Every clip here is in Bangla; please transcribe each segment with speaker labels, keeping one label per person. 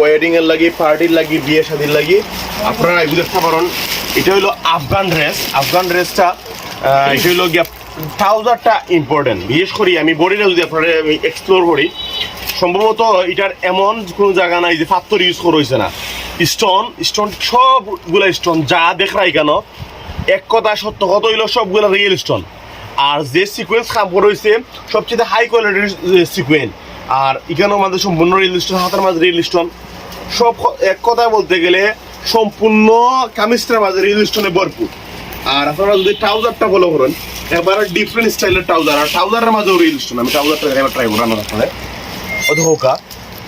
Speaker 1: ওয়েডিং এর লাগি পার্টির লাগি, বিয়ে শাদির লাগি। আপনারা এগুলো পারেন। এটা হলো আফগান ড্রেস আফগান ড্রেসটা এটা হলো গিয়া ট্রাউজারটা ইম্পর্টেন্ট বিশেষ করি আমি বডিটা যদি আপনারা আমি এক্সপ্লোর করি, সম্ভবত এটার এমন কোনো জায়গা নাই যে পাথর ইউজ করা হয়েছে না। স্টোন স্টোন সবগুলো স্টোন যা দেখরাই কেন, এক কথা সত্য কত হইল সবগুলো রিয়েল স্টোন আর যে সিকোয়েন্স কাম করা হয়েছে সবচেয়ে হাই কোয়ালিটির সিকোয়েন্স আর এখানেও আমাদের সম্পূর্ণ রিয়েল স্টোন হাতের মাঝে রিয়েল স্টোন সব এক কথায় বলতে গেলে সম্পূর্ণ কামিজটার মাঝে রিয়েল স্টোনে ভরপুর। আর আপনারা যদি ট্রাউজারটা ফলো করেন এবারে ডিফারেন্ট স্টাইলের ট্রাউজার, আর ট্রাউজারের মাঝেও রিয়েল স্টোন। আমি ট্রাউজারটা এবার ট্রাই করানো আপনাদের অত হোকা।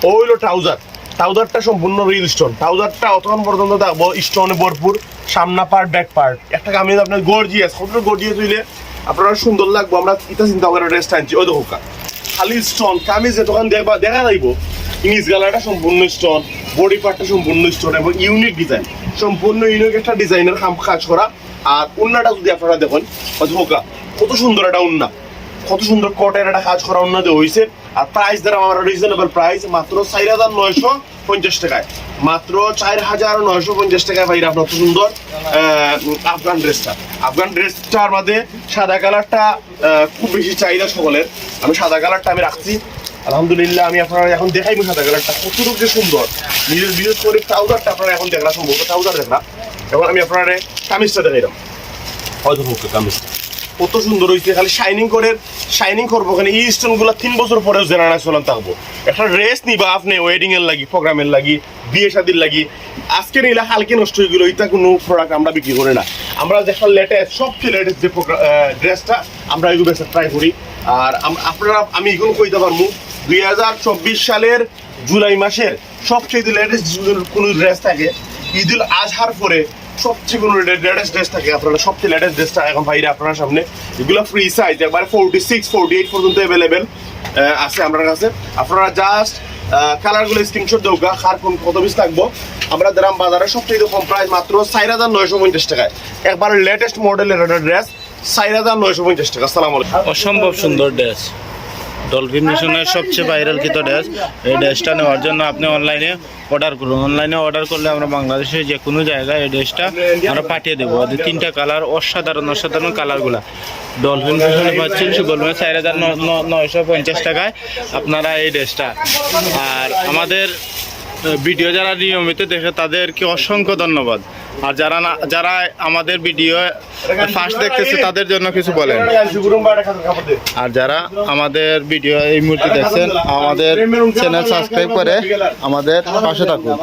Speaker 1: ও হইল ট্রাউজার। ট্রাউজারটা সম্পূর্ণ রিল স্টোন। ট্রাউজারটা অতক্ষণ পর্যন্ত থাকব স্টোনে ভরপুর। সামনা পার্ট ব্যাক পার্ট একটা কামিজ আপনার গর্জিয়াস কতটা গর্জিয়াস হইলে আপনারা সুন্দর লাগবো। আমরা ইটা চিন্তা করে ড্রেসটা আনছি। ওই হোকা। খালি স্টোন, কামিজ দোকান দেখবা দেখা যাইব। ইংলিশ গালাটা সম্পূর্ণ স্টোন বডি পার্টটা সম্পূর্ণ স্টোন এবং ইউনিক ডিজাইন সম্পূর্ণ ইউনিক একটা ডিজাইনের কাজ করা। আর উন্নাটা যদি আপনারা দেখেন হোকা কত সুন্দর একটা উন্না। কত সুন্দর কটের একটা কাজ করা উন্নতি হয়েছে আর প্রাইস দ্বারা আমার রিজনেবল প্রাইস মাত্র চার হাজার নয়শো পঞ্চাশ টাকায়। মাত্র চার হাজার নয়শো পঞ্চাশ টাকায় ভাই আপনার কত সুন্দর আফগান ড্রেসটা আফগান ড্রেসটার মধ্যে সাদা কালারটা খুব বেশি চাহিদা সকলের। আমি সাদা কালারটা আমি রাখছি। আলহামদুলিল্লাহ, আমি আপনারা এখন দেখাইবো সাদা কালারটা কতটুকু যে সুন্দর। নিজের বিশেষ করে ট্রাউজারটা আপনারা এখন দেখলা সম্ভব ট্রাউজার দেখলা। এখন আমি আপনার কামিজটা দেখাইলাম হয়তো মুখে কামিজটা কত সুন্দর হয়েছে খালি শাইনিং করে শাইনিং করব ওখানে এই স্টোনগুলা তিন বছর পরেও জেনারেশন থাকব। একটা ড্রেস নিবা আপনি ওয়েডিং এর লাগি প্রোগ্রামের লাগি বিয়ে শাদির লাগি। আজকে নিলে হালকে নষ্ট হয়ে গেলো, এটা কোনো প্রোডাক্ট আমরা বিক্রি করি না। আমরা যেটা লেটেস্ট সবচেয়ে লেটেস্ট যে ড্রেসটা আমরা এগুলো ট্রাই করি। আর আপনারা, আমি এগুলো কইতে পারব দুই হাজার চব্বিশ সালের জুলাই মাসের সবচেয়ে লেটেস্ট কোনো ড্রেস থাকে। ঈদুল আজহার পরে সবচেয়ে কোনো লেটেস্ট ড্রেস থাকে। আপনারা সবচেয়ে লেটেস্ট ড্রেসটা এখন বাইরে আপনার সামনে। এগুলো ফ্রি সাইজ একবার ফোরটি সিক্স ফোরটি এইট পর্যন্ত অ্যাভেলেবেল আছে আপনার কাছে। আপনারা জাস্ট কালারগুলো স্ক্রিনশট দেবো কার কোন কত পিস থাকব আমরা দাম বাজারে সবচেয়ে কম প্রাইস মাত্র চার হাজার নয়শো পঞ্চাশ টাকায়। একবার লেটেস্ট মডেলের একটা ড্রেস চার হাজার নয়শো পঞ্চাশ টাকা। সালাম
Speaker 2: অসম্ভব সুন্দর ড্রেস ডলফিন মিশনের সবচেয়ে ভাইরাল কিত ড্রেস এই ড্রেসটা নেওয়ার জন্য আপনি অনলাইনে অর্ডার করুন। অনলাইনে অর্ডার করলে আমরা বাংলাদেশের যে কোনো জায়গায় এই ড্রেসটা আমরা পাঠিয়ে দেবো। তিনটা কালার অসাধারণ অসাধারণ কালারগুলা ডলফিন মিশনে পাচ্ছেন সুগলমে চার হাজার নয়শো পঞ্চাশ টাকায় আপনারা এই ড্রেসটা আর আমাদের ভিডিও যারা নিয়মিত দেখে তাদেরকে অসংখ্য ধন্যবাদ। আর যারা না, যারা আমাদের ভিডিও ফার্স্ট দেখতেছে, তাদের জন্য কিছু বলেন। আর যারা আমাদের ভিডিও এই মুহূর্তে দেখছেন, আমাদের চ্যানেল সাবস্ক্রাইব করে আমাদের পাশে থাকুন।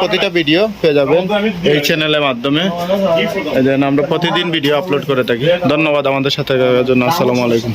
Speaker 2: প্রতিটা ভিডিও পেয়ে যাবেন এই চ্যানেলের মাধ্যমে। আমরা প্রতিদিন ভিডিও আপলোড করে থাকি। ধন্যবাদ আমাদের সাথে থাকার জন্য। আসসালামু আলাইকুম।